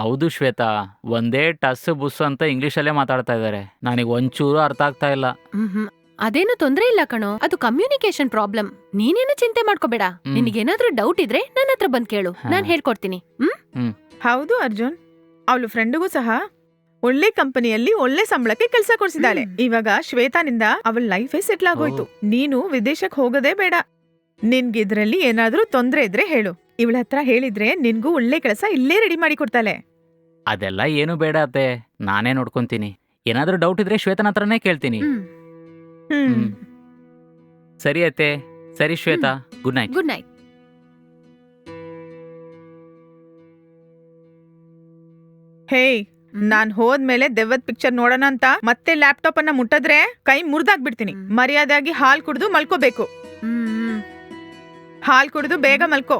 ಹೌದು ಶ್ವೇತಾ ಒಂದೇ ಟಸ್ ಬುಸ್ ಅಂತ ಇಂಗ್ಲಿಷಲ್ಲೇ ಮಾತಾಡ್ತಾ ಇದ್ದಾರೆ ನನಗೆ ಒಂಚೂರು ಅರ್ಥ ಆಗ್ತಾ ಇಲ್ಲ. ಮ್ಹ್ಮ್. ಅದೇನು ತೊಂದ್ರೆ ಇಲ್ಲ ಕಣೋ. ಅದು ಕಮ್ಯುನಿಕೇಶನ್ ಪ್ರಾಬ್ಲಮ್ ನೀನೇನು ಚಿಂತೆ ಮಾಡ್ಕೋಬೇಡ. ಹ್ಮ್. ನಿನಗೇನಾದ್ರೂ ಡೌಟ್ ಇದ್ರೆ ನನ್ನ ಹತ್ರ ಬಂದ್ ಕೇಳು. ಹಾ. ನಾನ್ ಹೇಳ್ಕೊಡ್ತೀನಿ. ಹ್ಮ್? ಹೌದು ಅರ್ಜುನ್. ಅವಳು ಫ್ರೆಂಡ್ಗೂ ಸಹ ಒಳ್ಳೆ ಕಂಪನಿಯಲ್ಲಿ ಒಳ್ಳೆ ಸಂಬಳಕ್ಕೆ ಕೆಲಸ ಕೊಡಿಸಿದ್ದಾಳೆ. ಹ್ಮ್. ಇವಾಗ ಶ್ವೇತಾನಿಂದ ಅವಳ ಲೈಫೇ ಸೆಟ್ಲ್ ಆಗೋಯ್ತು. ನೀನು ವಿದೇಶಕ್ಕೆ ಹೋಗೋದೇ ಬೇಡ. ನಿನ್ಗಿದ್ರಲ್ಲಿ ಏನಾದ್ರೂ ತೊಂದ್ರೆ ಇದ್ರೆ ಹೇಳು. ಇವಳ ಹತ್ರ ಹೇಳಿದ್ರೆ ನಿನ್ಗೂ ಒಳ್ಳೆ ಕೆಲಸ ಇಲ್ಲೇ ರೆಡಿ ಮಾಡಿ ಕೊಡ್ತಾಳೆ. ಅದೆಲ್ಲ ಏನು ಬೇಡ ಅತ್ತೆ. ನಾನೇ ನೋಡ್ಕೊಂತೀನಿ. ಏನಾದ್ರೂ ಡೌಟ್ ಇದ್ರೆ ಶ್ವೇತನ ಹತ್ರನೇ ಕೇಳ್ತೀನಿ. ಹ್ಮ್. ಹ್ಮ್. ಹ್ಮ್. ಸರಿ ಅತ್ತೆ. ಸರಿ Shweta. Good night good night ಹೇ ನಾನ್ ಹೋದ್ಮೇಲೆ ದೆವ್ವದ್ ಪಿಕ್ಚರ್ ನೋಡೋಣ ಅಂತ ಮತ್ತೆ ಲ್ಯಾಪ್ಟಾಪ್ ಅನ್ನ ಮುಟ್ಟದ್ರೆ ಕೈ ಮುರಿದಾಗ್ ಬಿಡ್ತೀನಿ ಮರ್ಯಾದಾಗಿ ಹಾಲ್ ಕುಡ್ದು ಮಲ್ಕೋಬೇಕು. ಹ್ಮ್. ಹಾಲ್ ಕುಡ್ದು ಬೇಗ ಮಲ್ಕೋ.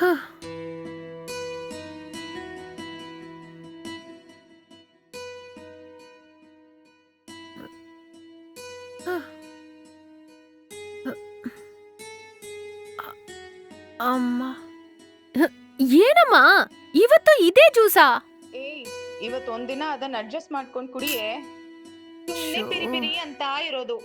ಹ. ಅಮ್ಮ ಏನಮ್ಮ? ಇವತ್ತು ಇದೇ ಜ್ಯೂಸಾ? ಏಯ್ ಇವತ್ತೊಂದಿನ ಅದನ್ನ ಅಡ್ಜಸ್ಟ್ ಮಾಡ್ಕೊಂಡು ಕುಡಿಯೇ? ಸುಮ್ನೆ ಬಿರಿ ಪಿರಿ ಪಿರಿ ಅಂತ ಇರೋದು.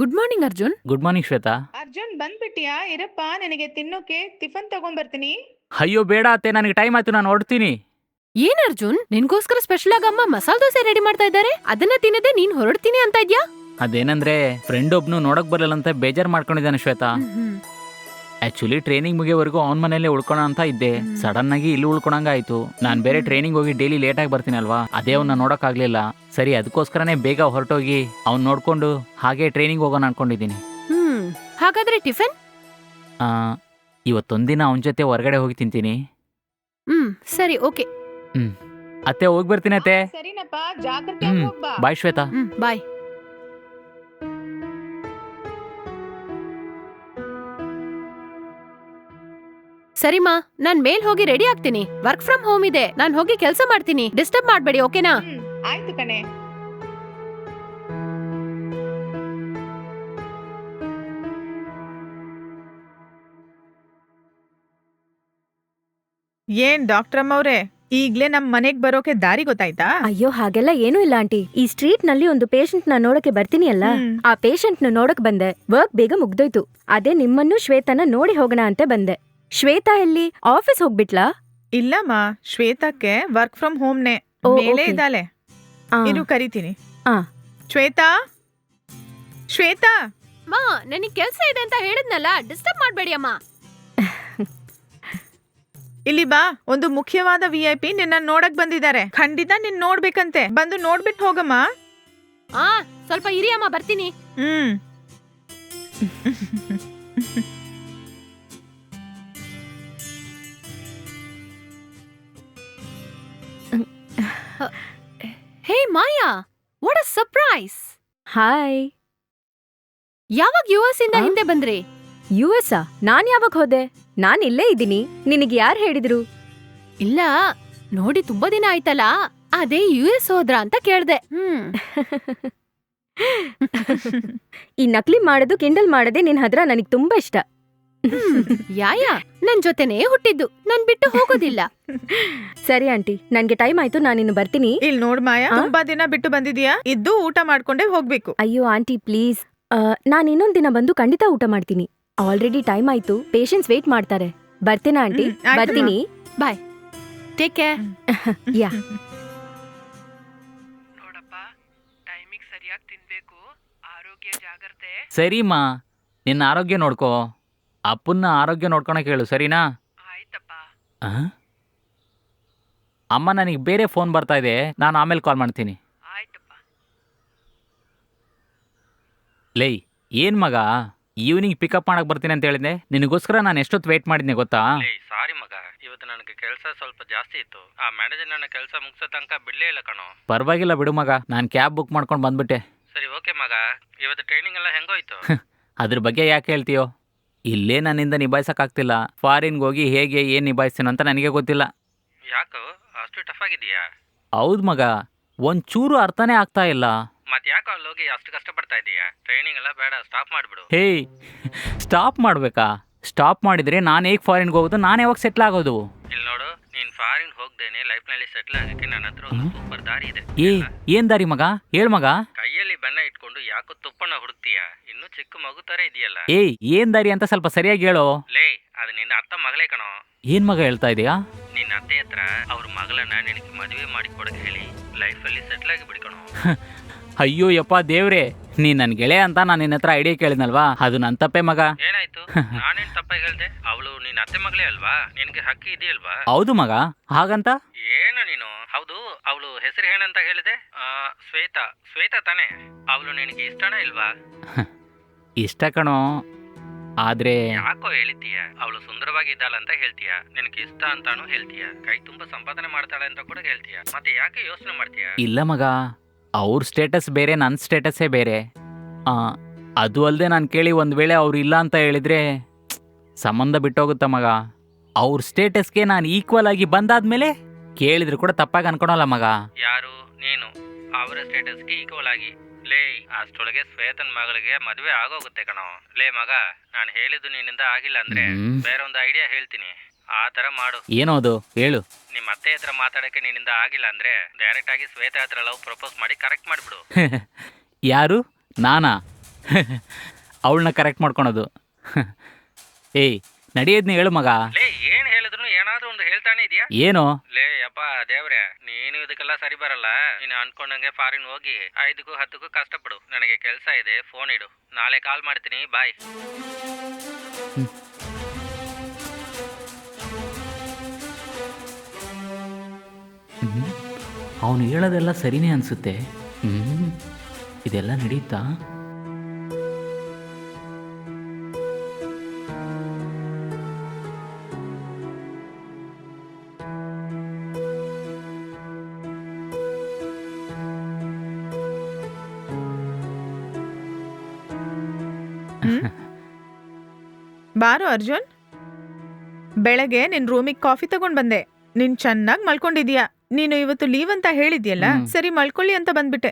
Good morning Arjun. Good morning Shweta. Arjun ಬಂದ್ಬಿಟ್ಟಿಯಾ? ಇರಪ್ಪ ನನಗೆ ತಿನ್ನೋಕೆ ಟಿಫನ್ ತಗೊಂಡ್ಬರ್ತೀನಿ ಅಯ್ಯೋ ಬೇಡ ಅತ್ತೆ ನನಗೆ ಟೈಮ್ ಆಯ್ತು ನಾನು ಹೊರಡ್ತೀನಿ. ಏನ್ ಅರ್ಜುನ್? ನಿನ್ಗೋಸ್ಕರ ಸ್ಪೆಷಲ್ ಆಗಿ ಅಮ್ಮ ಮಸಾಲ ದೋಸೆ ರೆಡಿ ಮಾಡ್ತಾ ಇದ್ದಾರೆ. ಅದನ್ನ ತಿನ್ನದೆ ನೀನ್ ಹೊರಡ್ತೀನಿ ಅಂತ ಇದ್ಯಾ? ಅದೇನಂದ್ರೆ ಫ್ರೆಂಡ್ ಒಬ್ನು ನೋಡಕ್ ಬರಲ್ಲ ಅಂತ ಬೇಜಾರ್ ಮಾಡ್ಕೊಂಡಿದ್ದಾನೆ ಶ್ವೇತಾ. ಆಕ್ಚುಲಿ ಟ್ರೈನಿಂಗ್ ಮುಗಿಯೋವರೆಗೂ ಅವ್ನ ಮನೆಯಲ್ಲೇ ಉಳ್ಕೊಳ ಅಂತ ಇದ್ದೆ. ಹ್ಮ್. ಸಡನ್ ಆಗಿ ಇಲ್ಲಿ ಉಳ್ಕೊಳಂಗ ಆಯ್ತು ನಾನ್ ಬೇರೆ ಟ್ರೈನಿಂಗ್ ಹೋಗಿ ಡೈಲಿ ಲೇಟ್ ಆಗಿ ಬರ್ತೀನಲ್ವಾ? ಅದೇ ಅವ್ನ ನೋಡಕ್ ಆಗ್ಲಿಲ್ಲ ಸರಿ ಅದಕ್ಕೋಸ್ಕರನೇ ಬೇಗ ಹೊರಟೋಗಿ ಅವ್ನ್ ನೋಡ್ಕೊಂಡು ಹಾಗೆ ಟ್ರೈನಿಂಗ್ ಹೋಗೋಣ ಅನ್ಕೊಂಡಿದ್ದೀನಿ. ಹ್ಮ್. ಹಾಗಾದ್ರೆ ಟಿಫನ್? ಆ, ಇವತ್ತೊಂದಿನ ಅವನ ಜೊತೆ ಹೊರಗಡೆ ಹೋಗಿ ತಿಂತೀನಿ. ಹ್ಮ್ ಸರಿ ಓಕೆ. ಅತ್ತೆ ಹೋಗಿ ಬರ್ತೀನಿ ಅತ್ತೆ. ಸರಿನಪ್ಪ ಜಾಗ್ರತೆ ಹ್ಮ್. ಬಾಯ್ ಶ್ವೇತಾ. ಹ್ಮ್ ಬಾಯ್ ಸರಿಮಾ ನಾನ್ ಮೇಲ್ ಹೋಗಿ ರೆಡಿ ಆಗ್ತೀನಿ. ವರ್ಕ್ ಫ್ರಮ್ ಹೋಮ್ ಇದೆ. ನಾನ್ ಹೋಗಿ ಕೆಲಸ ಮಾಡ್ತೀನಿ. ಡಿಸ್ಟರ್ಬ್ ಮಾಡ್ಬೇಡಿ ಓಕೆನಾ ಹ್ಮ್ ಆಯ್ತು ಕಣೆ. ಏನ್ ಡಾಕ್ಟ್ರಮ್ಮ ಅವ್ರೆ? ಈಗ್ಲೇ ನಮ್ ಮನೆಗ್ ಬರೋಕೆ ದಾರಿ ಗೊತ್ತಾಯ್ತಾ? ಅಯ್ಯೋ ಹಾಗೆಲ್ಲ ಏನೂ ಇಲ್ಲ ಆಂಟಿ. ಈ ಸ್ಟ್ರೀಟ್ನಲ್ಲಿ ಒಂದು ಪೇಷಂಟ್ನ ನೋಡಕ್ಕೆ ಬರ್ತೀನಿ ಅಲ್ಲ? ಹ್ಮ್. ಆ ಪೇಷಂಟ್ನ ನೋಡಕ್ ಬಂದೆ. ವರ್ಕ್ ಬೇಗ ಮುಗ್ದೋಯ್ತು. ಅದೇ ನಿಮ್ಮನ್ನು ಶ್ವೇತನ ನೋಡಿ ಹೋಗೋಣ ಅಂತ ಬಂದೆ. ಶ್ವೇತಾ ಎಲ್ಲಿ? ಆಫೀಸ್ ಹೋಗ್ಬಿಟ್ಲಾ? ಇಲ್ಲಮ್ಮ ಶ್ವೇತಕ್ಕೆ ವರ್ಕ್ ಫ್ರಮ್ ಹೋಮ್ ನೇ ಮೇಲೆ okay. ಇದ್ದಾಳೆ. ಆ, ಇರು ಕರಿತೀನಿ. ಆ. ಶ್ವೇತಾ? ಶ್ವೇತಾ? ಮಾ ನನಗೆ ಕೆಲಸ ಇದೆ ಅಂತ ಹೇಳಿದ್ನಲ್ಲ ಡಿಸ್ಟರ್ಬ್ ಮಾಡಬೇಡಿ ಅಮ್ಮ ಇಲ್ಲಿ ಬಾ ಒಂದು ಮುಖ್ಯವಾದ ವಿ ಐ ಪಿ ನಿನ್ನ ನೋಡಕ್ ಬಂದಿದ್ದಾರೆ. ಖಂಡಿತ ನಿನ್ ನೋಡ್ಬೇಕಂತೆ. ಬಂದು ನೋಡ್ಬಿಟ್ಟು ಹೋಗಮ್ಮ. ಆ ಸ್ವಲ್ಪ ಇರಿ ಅಮ್ಮ ಬರ್ತೀನಿ. ಹ್ಮ್. Hey Maya what a surprise hi ಯಾವಾಗ ಯು ಎಸ್ ಇಂದ ಹಿಂದೆ ಬಂದ್ರಿ? ಯು ಎಸ್ ನಾನ್ ಯಾವಾಗ ಹೋದೆ? ನಾನ್ ಇಲ್ಲೇ ಇದ್ದೀನಿ. ನಿನಗೆ ಯಾರು ಹೇಳಿದ್ರು? ಇಲ್ಲ ನೋಡಿ ತುಂಬಾ ದಿನ ಆಯ್ತಲ್ಲ ಅದೇ ಯು ಎಸ್ ಹೋದ್ರ ಅಂತ ಕೇಳ್ದೆ. ಹ್ಮ್. ಈ ನಕಲಿ ಮಾಡೋದು ಕಿಂಡಲ್ ಮಾಡೋದೇ ನಿನ್ ಹತ್ರ ನನಗ್ ತುಂಬಾ ಇಷ್ಟ. ಯಾಯ ನನ್ ಜೊತೆನೇ ಹುಟ್ಟಿದ್ದು. ನನ್ ಬಿಟ್ಟು ಹೋಗೋದಿಲ್ಲ. ಸರಿ ಆಂಟಿ. ನನ್ಗೆ ಟೈಮ್ ಆಯ್ತು ನಾನಿನ್ನು ಬರ್ತೀನಿ. ಇಲ್ಲಿ ನೋಡ್ ಮಾಯಾ ತುಂಬಾ ದಿನ ಬಿಟ್ಟು ಬಂದಿದ್ಯಾ ಇದ್ದು ಊಟ ಮಾಡ್ಕೊಂಡೇ ಹೋಗ್ಬೇಕು. ಅಯ್ಯೋ ಆಂಟಿ ಪ್ಲೀಸ್. ನಾನು ಇನ್ನೊಂದ್ ದಿನ ಬಂದು ಖಂಡಿತ ಊಟ ಮಾಡ್ತೀನಿ. ಆಲ್ರೆಡಿ ಟೈಮ್ ಆಯ್ತು. ಪೇಷನ್ಸ್ ವೇಟ್ ಮಾಡ್ತಾರೆ. ಬರ್ತೇನೆ ಆಂಟಿ? ಬರ್ತೀನಿ ಆಯ್ತು ಬರ್ತೀನಿ. Take care yeah. ನೋಡಪ್ಪ ಟೈಮಿಗೆ ಸರಿಯಾಗಿ ತಿನ್ಬೇಕು. ಆರೋಗ್ಯ ಜಾಗ್ರತೆ. ಸರಿಮಾ ನಿನ್ನ ಆರೋಗ್ಯ ನೋಡ್ಕೋ. ಅಪ್ಪನ್ನ ಆರೋಗ್ಯ ನೋಡ್ಕೊಳಕ್ಕೆ ಹೇಳು ಸರಿನಾ? ಆಯ್ತಪ್ಪ. ಆ? ಅಮ್ಮ ನನಗೆ ಬೇರೆ ಫೋನ್ ಬರ್ತಾ ಇದೆ ನಾನು ಆಮೇಲೆ ಕಾಲ್ ಮಾಡ್ತೀನಿ. ಆಯ್ತಪ್ಪ. ಲೈ ಏನು ಮಗ? ಈವ್ನಿಂಗ್ ಪಿಕಪ್ ಮಾಡಕ್ ಬರ್ತೀನಿ ಅಂತ ಹೇಳಿದೆ ನಿನಗೋಸ್ಕರ ನಾನು ಎಷ್ಟೊತ್ತು ವೇಟ್ ಮಾಡಿದ್ನೆ ಗೊತ್ತಾ? ಸಾರಿ ಮಗ ಇವತ್ತು ನನಗೆ ಕೆಲಸ ಸ್ವಲ್ಪ ಜಾಸ್ತಿ ಇತ್ತು. ಆ ಮ್ಯಾನೇಜರ್ ನನ್ನ ಕೆಲಸ ಮುಗಿಸೋ ತನಕ ಬಿಡ್ಲೇ ಇಲ್ಲ ಕಣೋ. ಪರವಾಗಿಲ್ಲ ಬಿಡು ಮಗ ನಾನು ಕ್ಯಾಬ್ ಬುಕ್ ಮಾಡ್ಕೊಂಡು ಬಂದ್ಬಿಟ್ಟೆ. ಸರಿ ಓಕೆ ಮಗ ಇವತ್ತು ಟ್ರೈನಿಂಗ್ ಎಲ್ಲ ಹೆಂಗೋಯ್ತು? ಅದ್ರ ಬಗ್ಗೆ ಯಾಕೆ ಹೇಳ್ತೀಯೋ? ಇಲ್ಲೇ ನನ್ನಿಂದ ನಿಭಾಯಿಸಕ್ಕಾಗ್ತಿಲ್ಲ. ಫಾರಿನ್ ಹೋಗಿ ಹೇಗೆ ಏನು ನಿಭಾಯಿಸ್ತೀನೋ ಅಂತ ನನಗೆ ಗೊತ್ತಿಲ್ಲ. ಯಾಕೋ? ಅಷ್ಟು ಟಫ್ ಆಗಿದೆಯಾ ಹೌದು ಮಗ. ಒಂಚೂರು ಅರ್ಥನೇ ಆಗ್ತಾ ಇಲ್ಲ. ಮತ್ತೆ ಯಾಕೋ ಅಲ್ಲಿ ಹೋಗಿ ಅಷ್ಟು ಕಷ್ಟಪಡ್ತಾ ಇದೀಯಾ? ಟ್ರೈನಿಂಗ್ ಎಲ್ಲ ಬೇಡ ಸ್ಟಾಪ್ ಮಾಡಿಬಿಡು. ಹೇ ಸ್ಟಾಪ್ ಮಾಡಬೇಕಾ? ಸ್ಟಾಪ್ ಮಾಡಿದರೆ ನಾನು ಹೇಗೆ ಫಾರಿನ್ಗೆ ಹೋಗೋದು? ನಾನು ಯಾವಾಗ ಸೆಟ್ಲ್ ಆಗೋದು? ಫಾರಿನ್ ಹೋಗ್ದೇನೆ ಲೈಫ್ನಲ್ಲಿ ಸೆಟ್ಲ್ ಆಗಕ್ಕೆ ನನ್ನ ಹತ್ರ ಒಂದು ಸೂಪರ್ ದಾರಿ ಇದೆ. ಏ ಏನ್ ದಾರಿ ಮಗ? ಹೇಳ್ ಮಗ. ಕೈಯಲ್ಲಿ ಬೆನ್ನ ಇಟ್ಕೊಂಡು ಯಾಕೋ ತುಪ್ಪನ ಹುಡುಕ್ತೀಯ? ಇನ್ನು ಚಿಕ್ಕ ಮಗು ತರ ಇದೆಯಲ್ಲ? ಏಯ್ ಏನ್ ದಾರಿ ಅಂತ ಸ್ವಲ್ಪ ಸರಿಯಾಗಿ ಹೇಳೋ. ಲೇ ಅದು ನಿನ್ನ ಅತ್ತ ಮಗಳೇ ಕಣೋ. ಏನ್ ಮಗ ಹೇಳ್ತಾ ಇದೀಯಾ? ನಿನ್ನ ಅತ್ತೆ ಹತ್ರ ಅವ್ರ ಮಗಳನ್ನ ನಿನಗೆ ಮದುವೆ ಮಾಡಿ ಕೊಡಕ್ಕೆ ಹೇಳಿ ಲೈಫಲ್ಲಿ ಸೆಟ್ಲ್ ಆಗಿ ಬಿಡ್ಕಣೋ ಅಯ್ಯೋ ಯಪ್ಪ ದೇವ್ರೆ ನೀ ನನ್ ಗೆಳೆಯ ಅಂತ ನಾನು ನಿನ್ನ ಹತ್ರ ಐಡಿಯಾ ಕೇಳಿದ್ನಲ್ವಾ? ಅದು ನನ್ ತಪ್ಪೇ ಮಗ. ಏನಾಯ್ತು ನಾನೇನ್ ತಪ್ಪ ಹೇಳ್ದೆ? ಅವಳು ನಿನ್ ಅತ್ತೆ ಮಗಳೇ ಅಲ್ವಾ? ನಿನ್ಗೆ ಹಕ್ಕಿ ಇದೆಯಲ್ವಾ? ಹೌದು ಮಗ. ಹಾಗಂತ? ಏನು ನೀನು? ಹೌದು ಅವಳು ಹೆಸರು ಏನಂತ ಹೇಳಿದೆ? ಆ, ಶ್ವೇತಾ. ಶ್ವೇತಾ ತಾನೆ. ಅವಳು ನಿನಗೆ ಇಷ್ಟನೇ ಇಲ್ವಾ? ಇಷ್ಟ ಕಣೋ. ಆದ್ರೆ ಯಾಕೋ ಹೇಳಿದ್ದೀಯ? ಅವಳು ಸುಂದರವಾಗಿ ಇದ್ದಾಳ ಅಂತ ಹೇಳ್ತೀಯ. ನಿನಗೆ ಇಷ್ಟ ಅಂತಾನು ಹೇಳ್ತೀಯ. ಕೈ ತುಂಬಾ ಸಂಪಾದನೆ ಮಾಡ್ತಾಳೆ ಅಂತ ಕೂಡ ಹೇಳ್ತೀಯ. ಮತ್ತೆ ಯಾಕೆ ಯೋಚನೆ ಮಾಡ್ತೀಯ? ಇಲ್ಲ ಮಗ. ಅವ್ರ ಸ್ಟೇಟಸ್ ಬೇರೆ ನನ್ನ ಸ್ಟೇಟಸ್ಸೇ ಬೇರೆ. ಆ, ಅದು ಅಲ್ಲದೆ ನಾನು ಕೇಳಿ ಒಂದು ವೇಳೆ ಅವ್ರು ಇಲ್ಲ ಅಂತ ಹೇಳಿದ್ರೆ ಸಂಬಂಧ ಬಿಟ್ಟೋಗುತ್ತ ಮಗ? ಅವ್ರ ಸ್ಟೇಟಸ್ಗೆ ನಾನು ಈಕ್ವಲ್ ಆಗಿ ಬಂದಾದ್ಮೇಲೆ ಕೇಳಿದ್ರು ಕೂಡ ತಪ್ಪಾಗಿ ಅನ್ಕೊಳಲ್ಲ ಮಗ? ಯಾರು? ನೀನು? ಅವರ ಸ್ಟೇಟಸ್ಗೆ ಈಕ್ವಲ್ ಆಗಿ. ಲೇ ಅಷ್ಟೊಳಗೆ ಶ್ವೇತನ್ ಮಗಳಿಗೆ ಮದುವೆ ಆಗೋಗುತ್ತೆ ಕಣೋ. ಲೇ ಮಗ ನಾನು ಹೇಳಿದ್ದು ನಿನ್ನಿಂದ ಆಗಿಲ್ಲ ಅಂದ್ರೆ ಹ್ಮ್. ಬೇರೆ ಒಂದು ಐಡಿಯಾ ಹೇಳ್ತೀನಿ. ಆ ತರ ಮಾಡು. ಏನೋ ಅದು? ಹೇಳು. ನಿಮ್ಮ ಅತ್ತೆ ಹತ್ರ ಮಾತಾಡಕ್ಕೆ ನಿನ್ನಿಂದ ಆಗಿಲ್ಲ ಅಂದ್ರೆ ಡೈರೆಕ್ಟ್ ಆಗಿ ಶ್ವೇತಾ ಹತ್ರ ಲವ್ ಪ್ರಪೋಸ್ ಮಾಡಿ ಕರೆಕ್ಟ್ ಮಾಡ್ಬಿಡು. ಯಾರು? ನಾನಾ? ಅವಳನ್ನ ಕರೆಕ್ಟ್ ಮಾಡ್ಕೊಳೋದು. ಏಯ್ ನಡೆಯೋದ್ನ ಹೇಳು ಮಗ. ಲೇ ಏನ್ ಹೇಳಿದ್ರು ಏನಾದ್ರೂ ಒಂದು ಹೇಳ್ತಾನೆ ಇದೆಯಾ? ಏನು? ಲೇ ಅಪ್ಪ ದೇವ್ರೆ ನೀನು ಇದಕ್ಕೆಲ್ಲ ಸರಿ ಬರಲ್ಲ. ನೀನು ಅನ್ಕೊಂಡಂಗೆ ಫಾರಿನ್ ಹೋಗಿ ಐದಕ್ಕೂ ಹತ್ತಕ್ಕೂ ಕಷ್ಟಪಡು. ನನಗೆ ಕೆಲಸ ಇದೆ ಫೋನ್ ಇಡು. ನಾಳೆ ಕಾಲ್ ಮಾಡ್ತೀನಿ ಬಾಯ್ ಅವನು ಹೇಳೋದೆಲ್ಲ ಸರಿನೇ ಅನಿಸುತ್ತೆ. ಹ್ಞೂ ಇದೆಲ್ಲ ನಡೀತಾ? ಬಾರು ಅರ್ಜುನ್. ಬೆಳಗ್ಗೆ ನಿನ್ ರೂಮಿಗೆ ಕಾಫಿ ತಗೊಂಡ್ ಬಂದೆ. ನೀನ್ ಚೆನ್ನಾಗಿ ಮಲ್ಕೊಂಡಿದ್ಯಾ. ನೀನು ಇವತ್ತು ಲೀವ್ ಅಂತ ಹೇಳಿದ್ಯಲ್ಲ. ಸರಿ ಮಲ್ಕೊಳ್ಳಿ ಅಂತ ಬಂದ್ಬಿಟ್ಟೆ.